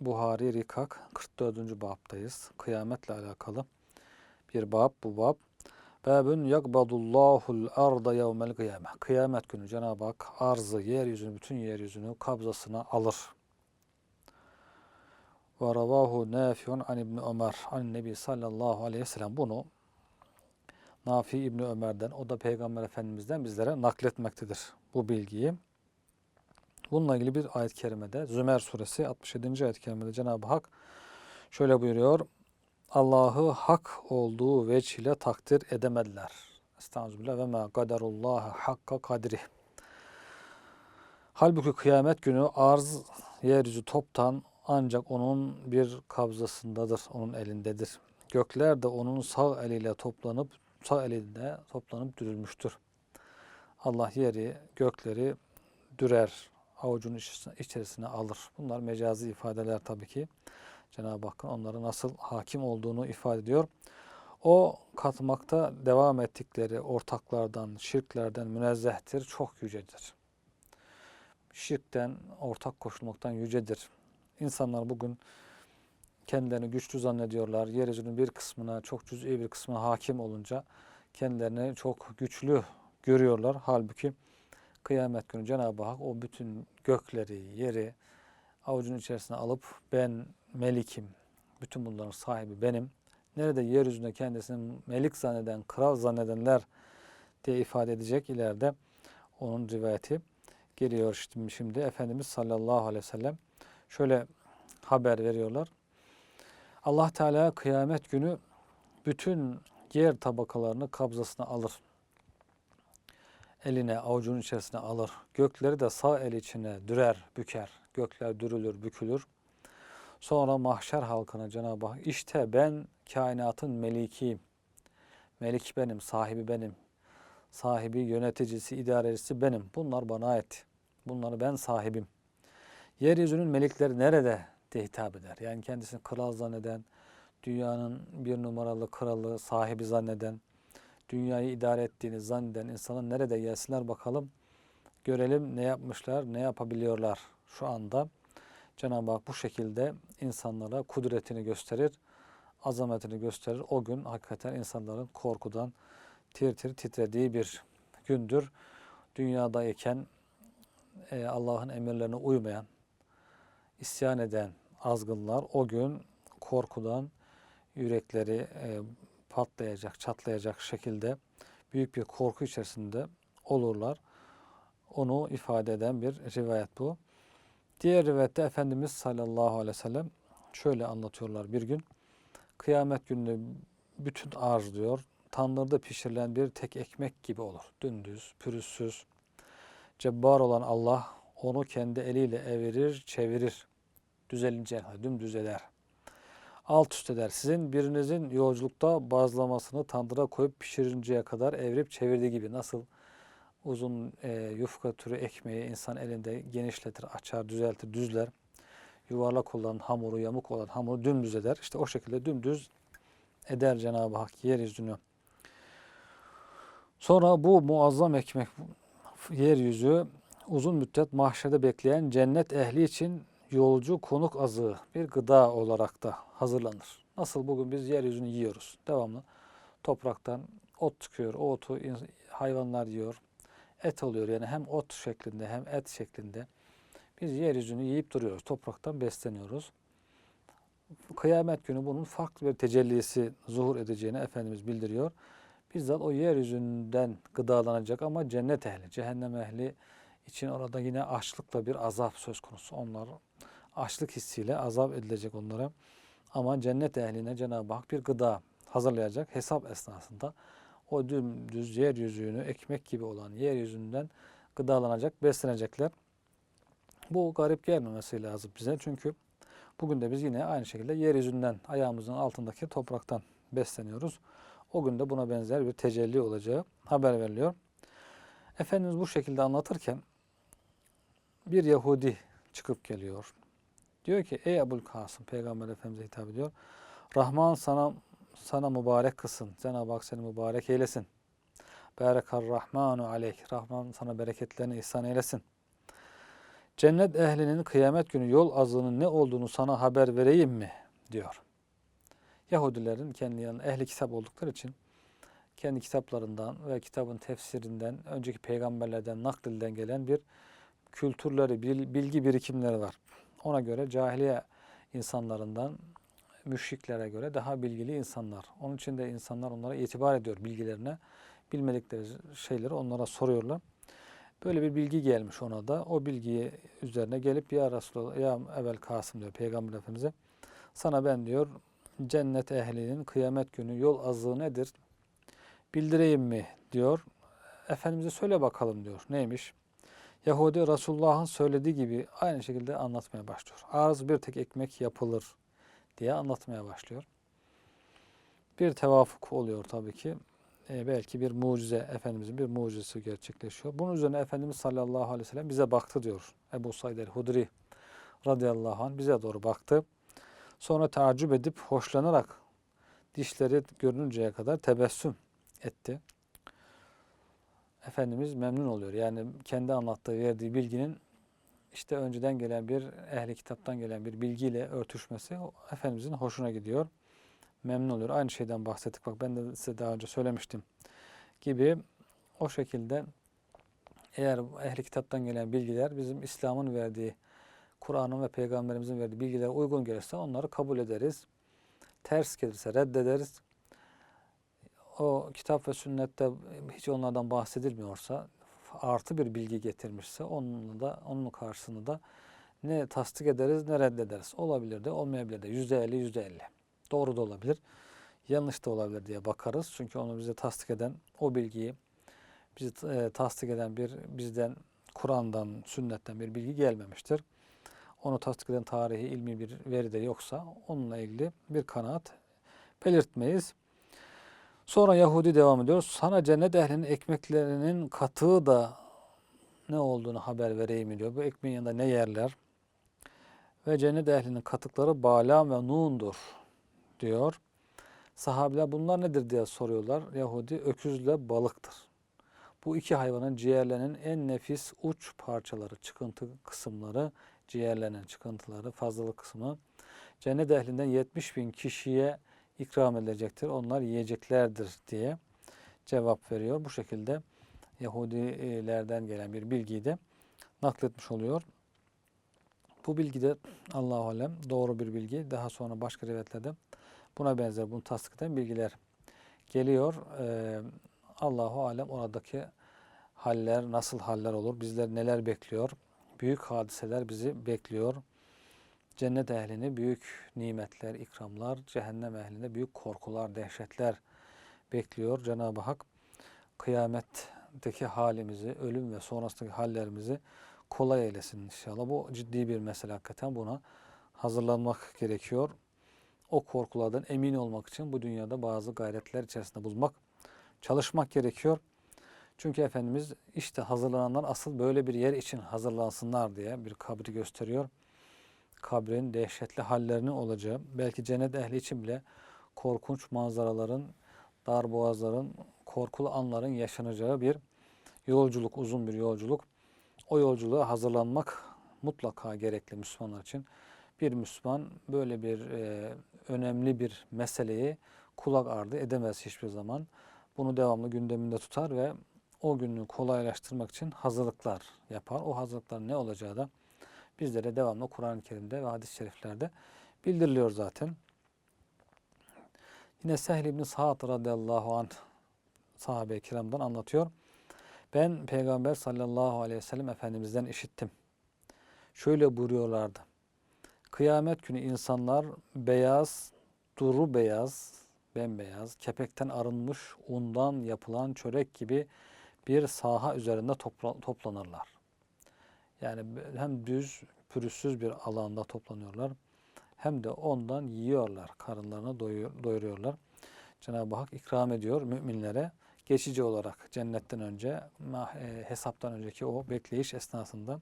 Buhari Rikak 44. babdayız. Kıyametle alakalı bir bab bu bab. Babun yakbadullahul arda yevmel kıyame. Kıyamet günü Cenab-ı Hak arzı, yeryüzünü, bütün yeryüzünü kabzasına alır. Ve ravahu Nafi'un an İbni Ömer an Nebi sallallahu aleyhi ve sellem. Bunu Nafi İbni Ömer'den, o da Peygamber Efendimiz'den bizlere nakletmektedir bu bilgiyi. Bununla ilgili bir ayet-i kerimede Zümer suresi 67. ayet-i kerimede Cenab-ı Hak şöyle buyuruyor. Allah'ı hak olduğu veç ile takdir edemediler. Estağfirullah ve ma kaderullah hakka kadri. Halbuki kıyamet günü arz yeryüzü toptan ancak onun bir kabzasındadır, onun elindedir. Gökler de onun sağ eliyle toplanıp sağ elinde toplanıp dürülmüştür. Allah yeri, gökleri dürer, avucunun içerisine, alır. Bunlar mecazi ifadeler tabii ki. Cenab-ı Hakk'ın onlara nasıl hakim olduğunu ifade ediyor. O katmakta devam ettikleri ortaklardan, şirklerden münezzehtir, çok yücedir. Şirkten, ortak koşulmaktan yücedir. İnsanlar bugün kendilerini güçlü zannediyorlar. Yeryüzünün bir kısmına, çok cüz'i bir kısmına hakim olunca kendilerini çok güçlü görüyorlar. Halbuki kıyamet günü Cenab-ı Hak o bütün gökleri, yeri avucun içerisine alıp ben melikim, bütün bunların sahibi benim. Nerede yeryüzünde kendisini melik zanneden, kral zannedenler diye ifade edecek ileride onun rivayeti geliyor şimdi, şimdi Efendimiz sallallahu aleyhi ve sellem şöyle haber veriyorlar. Allah Teala kıyamet günü bütün yer tabakalarını kabzasına alır. Eline, avucunun içerisine alır. Gökleri de sağ el içine dürer, büker. Gökler dürülür, bükülür. Sonra mahşer halkına Cenab-ı Hak işte ben kainatın melikiyim. Melik benim, sahibi benim. Sahibi, yöneticisi, idarecisi benim. Bunlar bana ait. Bunları ben sahibim. Yeryüzünün melikleri nerede diye hitap eder. Yani kendisini kral zanneden, dünyanın bir numaralı kralı, sahibi zanneden, dünyayı idare ettiğini zanneden insanın nerede gelsinler bakalım. Görelim ne yapmışlar, ne yapabiliyorlar şu anda. Cenab-ı Hak bu şekilde insanlara kudretini gösterir, azametini gösterir. O gün hakikaten insanların korkudan tir tir titrediği bir gündür. Dünyadayken e, Allah'ın emirlerine uymayan, isyan eden azgınlar o gün korkudan yürekleri e, patlayacak, çatlayacak şekilde büyük bir korku içerisinde olurlar. Onu ifade eden bir rivayet bu. Diğer rivayette Efendimiz sallallahu aleyhi ve sellem şöyle anlatıyorlar bir gün. Kıyamet günü bütün arz diyor, tandırda pişirilen bir tek ekmek gibi olur. Dümdüz, pürüzsüz. Cebbar olan Allah onu kendi eliyle evirir, çevirir. Düzelince, dümdüz eder. Alt üst eder. Sizin birinizin yolculukta bazlamasını tandıra koyup pişirinceye kadar evirip çevirdiği gibi. Nasıl uzun e, yufka türü ekmeği insan elinde genişletir, açar, düzeltir, düzler. Yuvarlak olan hamuru, yamuk olan hamuru dümdüz eder. İşte o şekilde dümdüz eder Cenab-ı Hak yeryüzünü. Sonra bu muazzam ekmek, yeryüzü uzun müddet mahşerde bekleyen cennet ehli için yolcu konuk azığı bir gıda olarak da hazırlanır. Nasıl bugün biz yeryüzünü yiyoruz devamlı. Topraktan ot çıkıyor, o otu hayvanlar yiyor, et oluyor. Yani hem ot şeklinde hem et şeklinde. Biz yeryüzünü yiyip duruyoruz. Topraktan besleniyoruz. Kıyamet günü bunun farklı bir tecellisi zuhur edeceğini Efendimiz bildiriyor. Bizzat o yeryüzünden gıdalanacak ama cennet ehli, cehennem ehli için orada yine açlıkla bir azap söz konusu. Onlar açlık hissiyle azap edilecek onlara. Ama cennet ehline Cenab-ı Hak bir gıda hazırlayacak hesap esnasında o dümdüz yeryüzünü ekmek gibi olan yeryüzünden gıdalanacak, beslenecekler. Bu garip gelmemesi lazım bize çünkü bugün de biz yine aynı şekilde yeryüzünden, ayağımızın altındaki topraktan besleniyoruz. O gün de buna benzer bir tecelli olacağı haber veriliyor. Efendimiz bu şekilde anlatırken bir Yahudi çıkıp geliyor. Diyor ki ey Ebul Kasım Peygamber Efendimiz'e hitap ediyor. Rahman sana sana mübarek kılsın. Cenab-ı Hak seni mübarek eylesin. Berekar Rahmanu aleyk. Rahman sana bereketlerini ihsan eylesin. Cennet ehlinin kıyamet günü yol azığının ne olduğunu sana haber vereyim mi? diyor. Yahudilerin kendi yanında ehli kitap oldukları için kendi kitaplarından ve kitabın tefsirinden, önceki peygamberlerden naklilden gelen bir kültürleri, bil- bilgi birikimleri var. Ona göre cahiliye insanlarından müşriklere göre daha bilgili insanlar. Onun için de insanlar onlara itibar ediyor bilgilerine. Bilmedikleri şeyleri onlara soruyorlar. Böyle bir bilgi gelmiş ona da. O bilgiyi üzerine gelip ya Resulallah, ya Evel Kasım diyor Peygamber Efendimiz'e. Sana ben diyor cennet ehlinin kıyamet günü yol azığı nedir? Bildireyim mi diyor. Efendimiz'e söyle bakalım diyor. Neymiş? Yahudi Resulullah'ın söylediği gibi aynı şekilde anlatmaya başlıyor. Arız bir tek ekmek yapılır diye anlatmaya başlıyor. Bir tevafuk oluyor tabii ki. Ee, belki bir mucize, Efendimizin bir mucizesi gerçekleşiyor. Bunun üzerine Efendimiz sallallahu aleyhi ve sellem bize baktı diyor. Ebu Said el-Hudri radıyallahu anh bize doğru baktı. Sonra tacip edip hoşlanarak dişleri görününceye kadar tebessüm etti. Efendimiz memnun oluyor. Yani kendi anlattığı, verdiği bilginin işte önceden gelen bir ehli kitaptan gelen bir bilgiyle örtüşmesi Efendimizin hoşuna gidiyor. Memnun oluyor. Aynı şeyden bahsettik. Bak ben de size daha önce söylemiştim gibi o şekilde eğer ehli kitaptan gelen bilgiler bizim İslam'ın verdiği, Kur'an'ın ve Peygamberimizin verdiği bilgilere uygun gelirse onları kabul ederiz. Ters gelirse reddederiz. O kitap ve sünnette hiç onlardan bahsedilmiyorsa, artı bir bilgi getirmişse onun da onun karşısında da ne tasdik ederiz ne reddederiz. Olabilir de olmayabilir de. Yüzde elli, yüzde elli. Doğru da olabilir. Yanlış da olabilir diye bakarız. Çünkü onu bize tasdik eden o bilgiyi bizi e, tasdik eden bir bizden Kur'an'dan, sünnetten bir bilgi gelmemiştir. Onu tasdik eden tarihi, ilmi bir veri de yoksa onunla ilgili bir kanaat belirtmeyiz. Sonra Yahudi devam ediyor. Sana cennet ehlinin ekmeklerinin katığı da ne olduğunu haber vereyim diyor. Bu ekmeğin yanında ne yerler? Ve cennet ehlinin katıkları balam ve nundur diyor. Sahabeler bunlar nedir diye soruyorlar. Yahudi öküzle balıktır. Bu iki hayvanın ciğerlerinin en nefis uç parçaları, çıkıntı kısımları, ciğerlerinin çıkıntıları, fazlalık kısmı cennet ehlinden 70 bin kişiye ikram edilecektir. Onlar yiyeceklerdir diye cevap veriyor. Bu şekilde Yahudilerden gelen bir bilgiyi de nakletmiş oluyor. Bu bilgi de Allahu alem doğru bir bilgi. Daha sonra başka rivayetlerde buna benzer bunu tasdik eden bilgiler geliyor. Ee, Allahu alem oradaki haller nasıl haller olur? Bizler neler bekliyor? Büyük hadiseler bizi bekliyor. Cennet ehlini büyük nimetler, ikramlar, cehennem ehline büyük korkular, dehşetler bekliyor. Cenab-ı Hak kıyametteki halimizi, ölüm ve sonrasındaki hallerimizi kolay eylesin inşallah. Bu ciddi bir mesele hakikaten buna hazırlanmak gerekiyor. O korkulardan emin olmak için bu dünyada bazı gayretler içerisinde bulmak, çalışmak gerekiyor. Çünkü Efendimiz işte hazırlananlar asıl böyle bir yer için hazırlansınlar diye bir kabri gösteriyor. Kabrin dehşetli hallerinin olacağı, belki cennet ehli için bile korkunç manzaraların, darboğazların, korkulu anların yaşanacağı bir yolculuk, uzun bir yolculuk. O yolculuğa hazırlanmak mutlaka gerekli Müslümanlar için. Bir Müslüman böyle bir e, önemli bir meseleyi kulak ardı edemez hiçbir zaman. Bunu devamlı gündeminde tutar ve o günü kolaylaştırmak için hazırlıklar yapar. O hazırlıkların ne olacağı da bizlere devamlı Kur'an-ı Kerim'de ve hadis-i şeriflerde bildiriliyor zaten. Yine Sehl ibn Sa'd radıyallahu anh sahabe-i kiramdan anlatıyor. Ben Peygamber sallallahu aleyhi ve sellem Efendimiz'den işittim. Şöyle buyuruyorlardı. Kıyamet günü insanlar beyaz, duru beyaz, bembeyaz, kepekten arınmış undan yapılan çörek gibi bir saha üzerinde topla, toplanırlar. Yani hem düz, pürüzsüz bir alanda toplanıyorlar hem de ondan yiyorlar, karınlarını doyur, doyuruyorlar. Cenab-ı Hak ikram ediyor müminlere geçici olarak cennetten önce, hesaptan önceki o bekleyiş esnasında.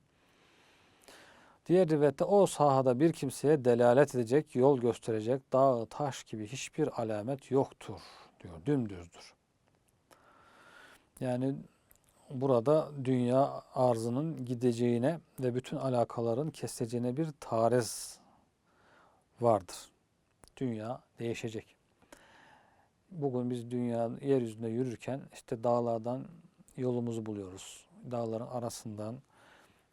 Diğer rivayette o sahada bir kimseye delalet edecek, yol gösterecek dağ, taş gibi hiçbir alamet yoktur diyor. Dümdüzdür. Yani burada dünya arzının gideceğine ve bütün alakaların keseceğine bir tariz vardır. Dünya değişecek. Bugün biz dünya yeryüzünde yürürken işte dağlardan yolumuzu buluyoruz. Dağların arasından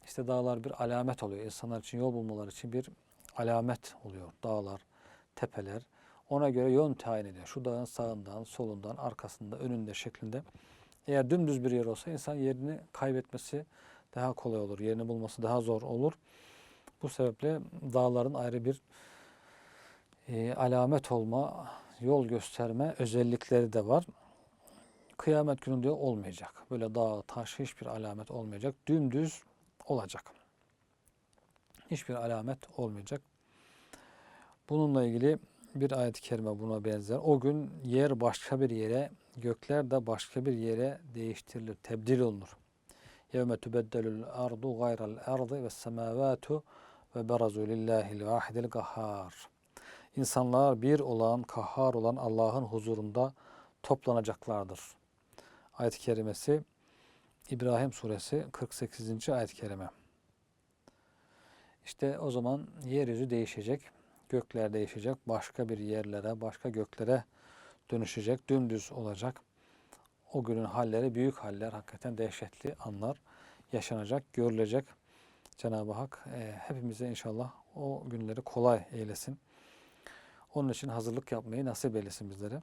işte dağlar bir alamet oluyor. İnsanlar için yol bulmaları için bir alamet oluyor. Dağlar, tepeler. Ona göre yön tayin ediyor. Şu dağın sağından, solundan, arkasında, önünde şeklinde. Eğer dümdüz bir yer olsa insan yerini kaybetmesi daha kolay olur. Yerini bulması daha zor olur. Bu sebeple dağların ayrı bir e, alamet olma, yol gösterme özellikleri de var. Kıyamet gününde olmayacak. Böyle dağ, taş hiçbir alamet olmayacak. Dümdüz olacak. Hiçbir alamet olmayacak. Bununla ilgili bir ayet-i kerime buna benzer. O gün yer başka bir yere, gökler de başka bir yere değiştirilir, tebdil olunur. Yevme tübeddelül ardu gayral ardı ve semavatu ve berazu lillahil vahidil kahhar. İnsanlar bir olan, kahhar olan Allah'ın huzurunda toplanacaklardır. Ayet-i kerimesi İbrahim suresi 48. ayet-i kerime. İşte o zaman yeryüzü değişecek gökler değişecek, başka bir yerlere, başka göklere dönüşecek, dümdüz olacak. O günün halleri büyük haller, hakikaten dehşetli anlar yaşanacak, görülecek. Cenab-ı Hak e, hepimize inşallah o günleri kolay eylesin. Onun için hazırlık yapmayı nasip eylesin bizlere.